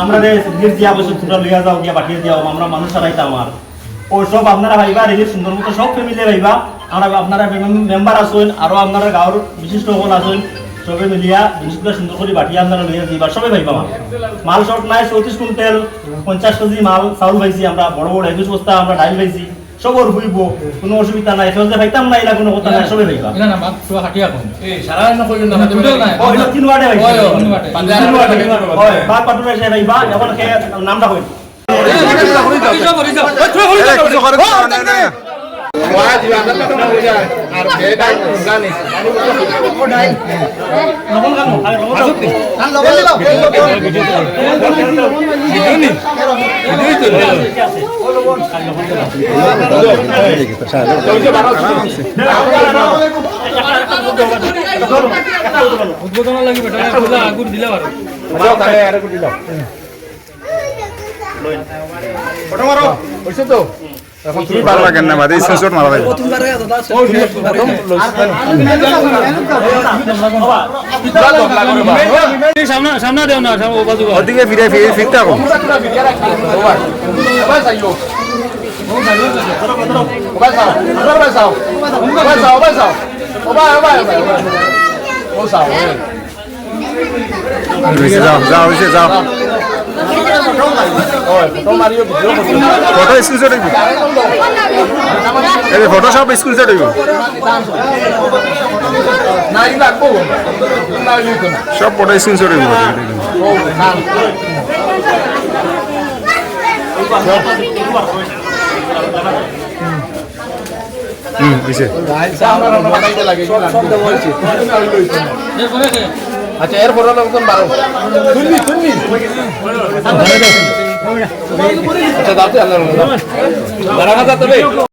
আমরা রিলিফ দিয়া বসে তোমরা লইয়া যাও গিয়া পাঠিয়ে দিও আমরা মানুষ সব আপনারা ভাইবা রিলিফ সুন্দর সব ফ্যামিলি ভাইবা আমরা আপনারা মেম্বার আছেন আরও আপনারা গাঁৱৰ বিশিষ্ট সকল সবে মিলিয়া জিনিসগুলো সুন্দর করে বাটিয়া দিবা সবাই ভাইবা আমার মাল শর্ট নাই চৌত্রিশ কুইন্টাল পঞ্চাশ কেজি মাল চাউল পাইছি আমরা বড় বড় একুশ বস্তা আমরা ডাইল পাইছি সবর হইব কোনো অসুবিধা নাই সেজে ভাইতাম নাই না কোনো কথা নাই সবাই ভাইবা না না মাত পুরো হাঁটিয়া কোন সারা নকৰিলো না দুটো নাই ও এটা তিন ওয়ার্ডে ভাইছি হয়, হয়, তিন ওয়ার্ডে। তিন ওয়ার্ডে হয় বাদ পাটুরে সে ভাইবা এখন কে নামটা হই নকল উদ্বোধন আগুর বারো লাগেন না বাদে মারা লাগবে সামনে সামনে দেও না সামনে ও বাজু ওদিকে ফিরে ফিরে ফিরতে থাকো হয়েছে যাও যাও হয়েছে যাও ফটো স্ক্রিনশট দিব এই ফটো সব স্ক্রিনশট দিব সব ফটো স্ক্রিনশট দিব হয়েছে আচ্ছা এর ফটো লোকজন বারো। শুনবি শুনবি আচ্ছা দাঁড়াতে দাঁড়া তবে